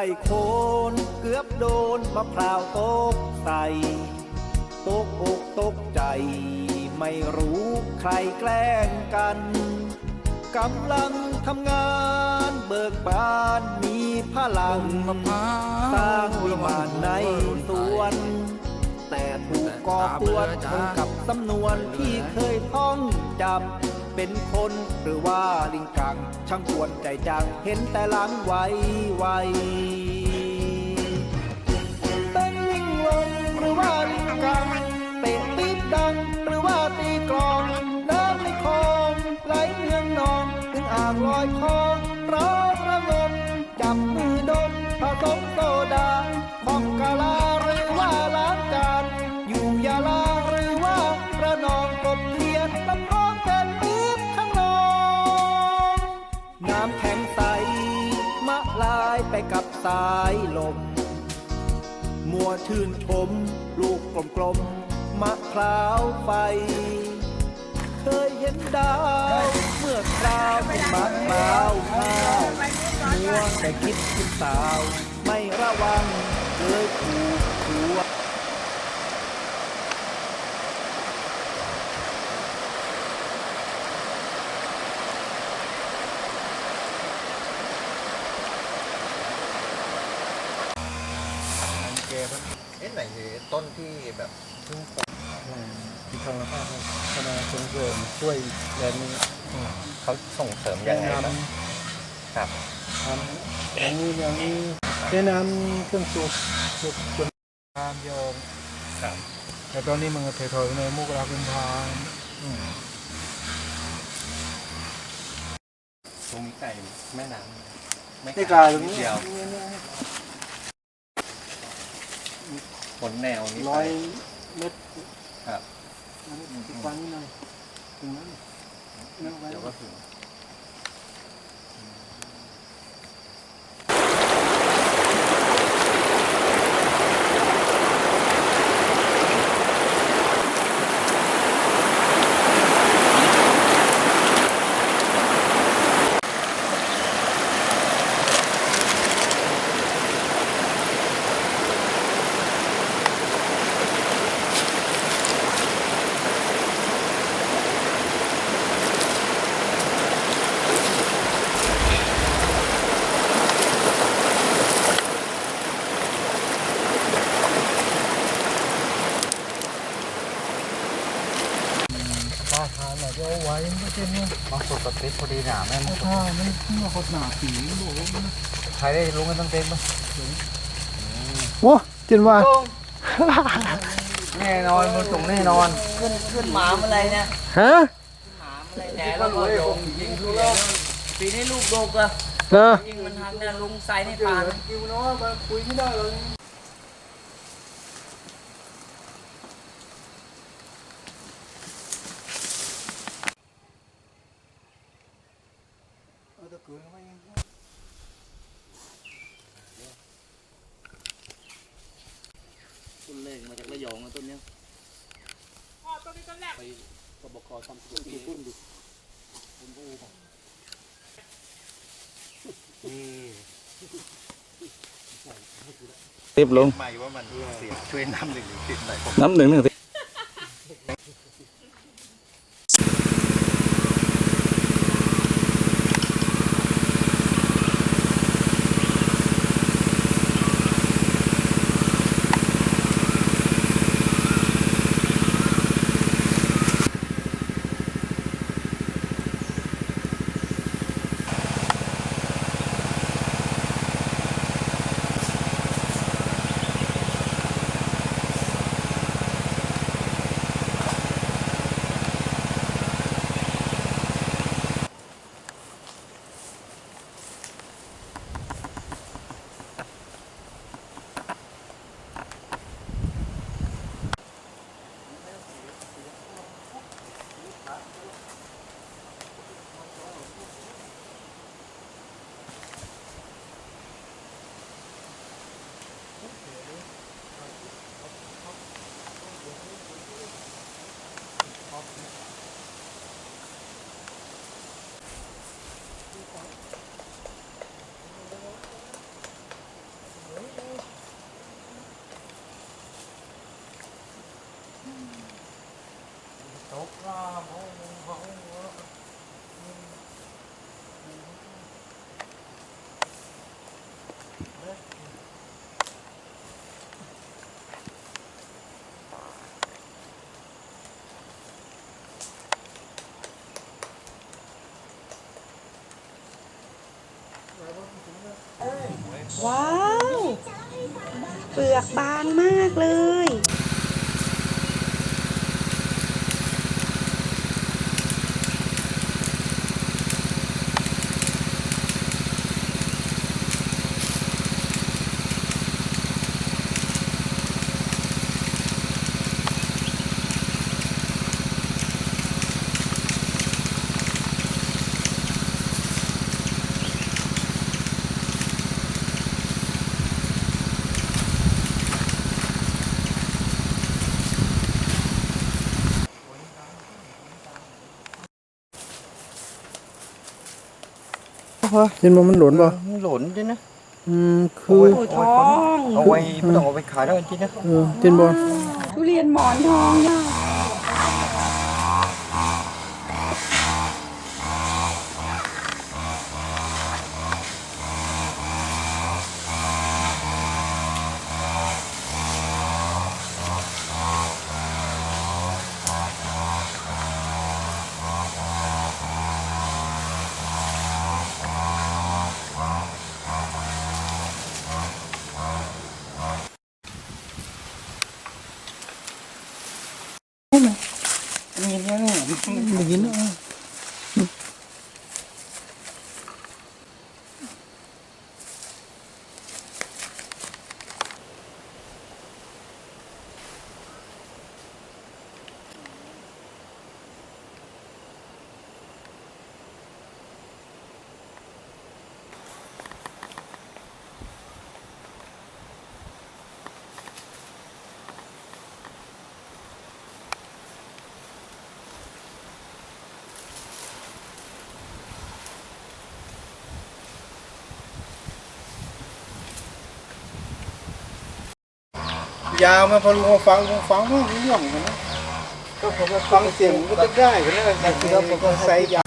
ล้โคนเกือบโดนมะพร้าวตกใส่ตกอกตกใจ ไม่รู้ใครแกล้งกันกำลังทำงานเบิกบานมีพลังสร้างวิมานในสวน แต่ถูกก่อกวนชนกับสำนวนที่เคยท่องจำ เป็นคนหรือว่าลิงกังช่างกวนใจจังเห็นแต่หลังไวไว สายลม มัวชื่นชม ลูกกลมๆมะพร้าวไฟ เคยเห็นดาว เมื่อคราวเป็นมะพร้าวข้าวมัวแต่คิดคิดสาว ไม่ระวังเลยถูกหัว เกมเอ๊ะไหนคือ ต้นที่แบบเพิ่งปลูกที่ทางภาคคณะส่งเสริมช่วยแรงนี้เขาส่งเสริมยังไงบ้างครับทำอย่างนี้อย่างนี้แนะนำเครื่องสูบสูบจนทานยอมครับแต่ตอนนี้มันก็ถอยๆในมุกราคุมพานตรงนี้ไก่แม่น้ำไม่ไกลตรงนี้เดียว ผลแนวนี้ร้อยไปเมตรครับติดฟันนี่หน่อยถึงนั้นนั่งไว้เดี๋ยวก็ถึง ป้าทานหน่อยจะเอาไว้ไม่ใช่เนี่ย บางคนก็ติดพอดีหนาแม่ถ้าถ้ามันเมื่อเขาหนาผีบอกว่ามันใครได้รู้กันตั้งเต็มปะโว้จินว่าแน่นอนมันส่งแน่นอน ขึ้นขึ้นหมาเมื่อไรเนี่ยฮะหมาเมื่อไรแหน่แล้วก็โยงยิงทุเรศปีนี้ลูกโดกอะเนอะยิงมันทางเนี่ยลุงใส่ในป่านะกิวน้อยมาคุยไม่ได้เลยเอาตะเกียบไว้ ต้นเล็ก มาจากระยองนะต้นเนี้ยรีบลงใหม่ว่ามันเสียช่วยน้ำหนึ่งหรือติดหน่อยผมน้ำหนึ่งหนึ่ง ว้าว เปลือกบางมากเลย เห็นบ่มันหล่นบ่หล่นดินะอืมคือโอ้ทองเอาไว้ไม่ต้องเอาไปขายแล้วจริงนะเออเห็นบ่ทุเรียนหมอนทองเนี่ยได้ยินเนาะ ยาวมาพอลุงมาฟังลุงฟังไม่รู้เรื่องเหมือนกันนะก็ผมก็ฟังเสียงก็จะได้กันนะแต่คือผมก็ใส่ยาว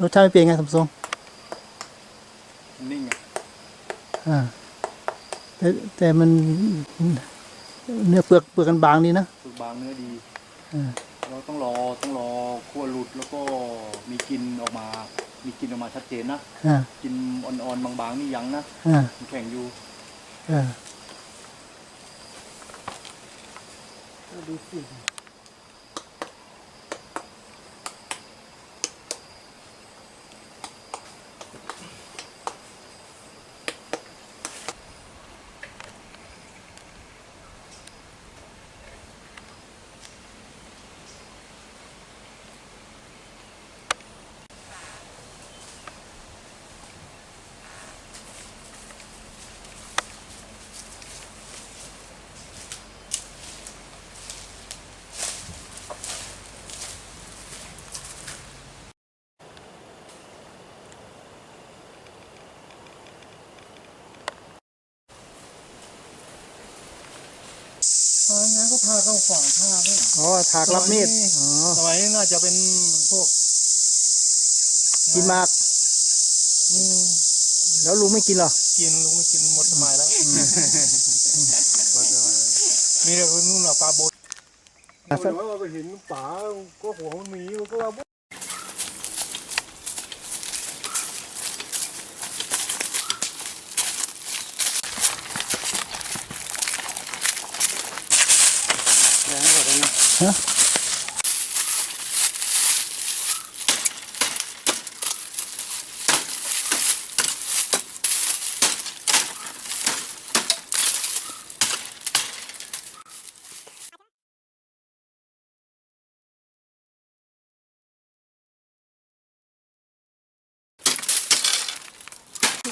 รสชาติเป็นไงสมทรงนิ่งอ่าแต่แต่มันเนื้อเปลือกเปลือกกันบางดีนะฝึกบางเนื้อดีอ่าเราต้องรอต้องรอคั่วหลุดแล้วก็มีกลินออกมา มีกลินออกมาชัดเจนนะอ่ากลินอ่อนๆบางๆนี่ยังนะอ่ามันแข็งอยู่ Tudo isso. อ่าอ๋อถากรับมีด อ๋อ สมัยนี้น่าจะเป็นพวกกินหมาก อืมแล้วลุงไม่กินเหรอ กินลุงไม่กินหมดสมัยแล้วมีแต่คนนู่นน่ะปลาโบดอะสักว่าไปเห็นป่าก็หัวมันมีมันก็ว่า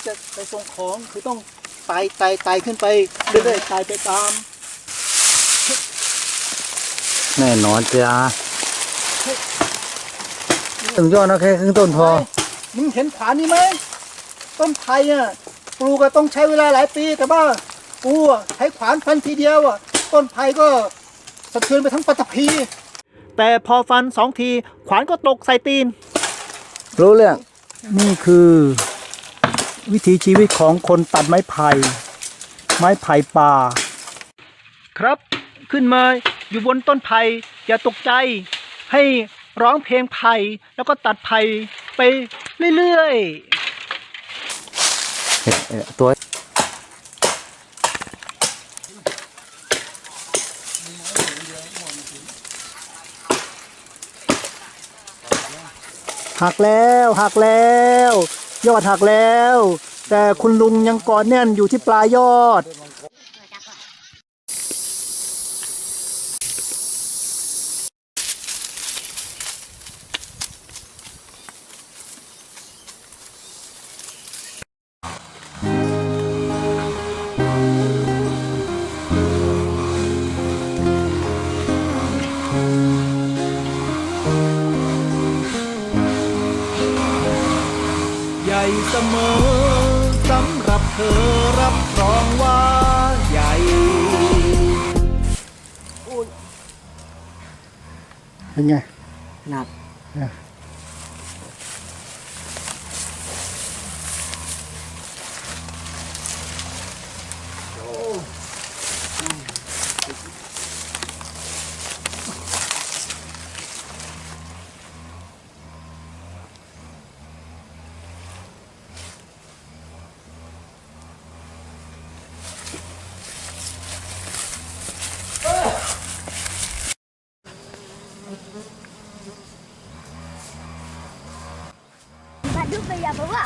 จะไปส่งของคือต้องไต่ไต่ไต่ขึ้นไปเรื่อยๆไต่ไปตาม แน่นอนจ้าถึงยอดนะแค่ครึ่งต้นพอมึงเห็นผานี่ไหมต้นไผ่อะปลูกก็ต้องใช้เวลาหลายปี แต่ว่ากูอะใช้ขวานฟันทีเดียวอะต้นไผ่ก็สะเทือนไปทั้งปัตตภีแต่พอฟันสองทีขวานก็ตกใส่ตีน รู้เรื่องนี่คือ วิถีชีวิตของคนตัดไม้ไผ่ ไม้ไผ่ป่า ครับขึ้นมาอยู่บนต้นไผ่อย่าตกใจ ให้ร้องเพลงไผ่แล้วก็ตัดไผ่ไปเรื่อยๆเอ๊ะเอ๊ะตัวหักแล้วหักแล้ว ยอดหักแล้ว แต่คุณลุงยังกอดแน่นอยู่ที่ปลายยอด มอสำหรับเธอรับรองว่าใหญ่ เป็นไง หนัก Aduh, bayar bawa. Aduh, bayar bawa.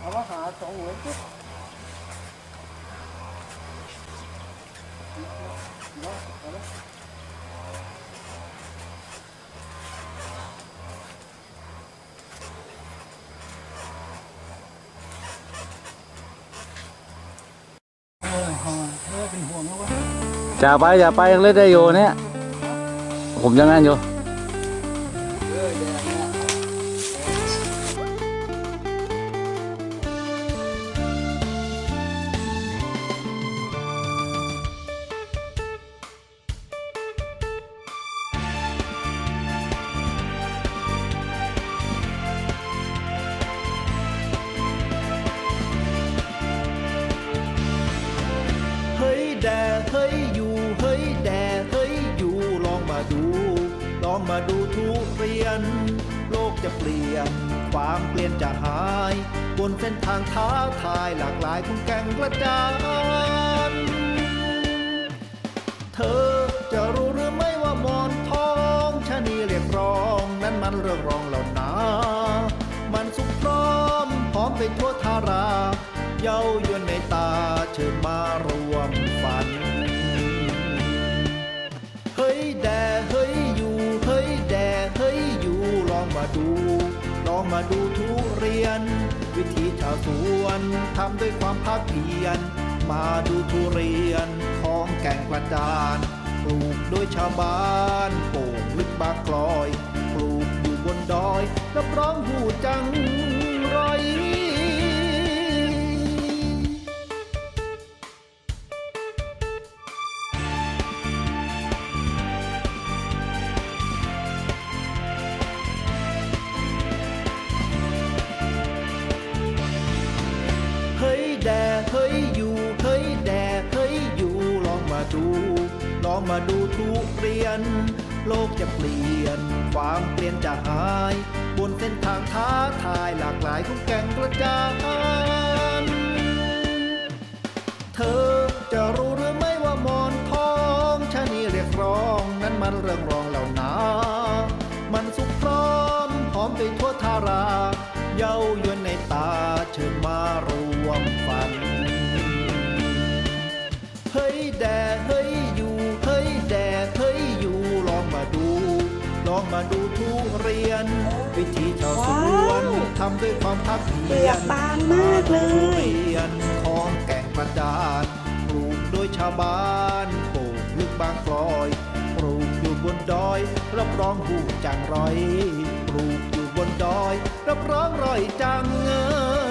เอามาหาสองหัวจุ๊บ อย่าไปอย่าไปยังเล่นได้อยู่เนี่ย ผมยังงั้นอยู่ มาดูทุเรียน โลกจะเปลี่ยน ความเปลี่ยนจะหาย บนเส้นทางท้าทายหลากหลายคุณแก่งกระจานเธอจะรู้หรือไม่ว่ามอนทองชะนีเรียกร้อง นั้นมันเรื่องรองเหล่านามันสุขพร้อมพร้อมไปทั่วทารา เย้ายวนในตาเชิญมารวมฝัน ดู ลองมาดูทุเรียน วิธีชาวสวนทำด้วยความภาคเพียร มาดูทุเรียนของแก่งกระจานปลูกโดยชาวบ้านโป่งลึกบากลอย ปลูกอยู่บนดอยรับรองหูจัง มาดูทุเรียน โลกจะเปลี่ยน ความเปลี่ยนจะหาย บนเส้นทางท้าทายหลากหลายของแก่งกระจาย ด้วยความภาคเพีเปลืยอกรบางมากเลยเรียนของแก่งกระจานปลูกโดยชาวบ้านปลูกลึกบางกลอยปลูกอยู่บนดอยรับรองหูจังร้อยปลูกอยู่บนดอยรับรองร่อยจังเงย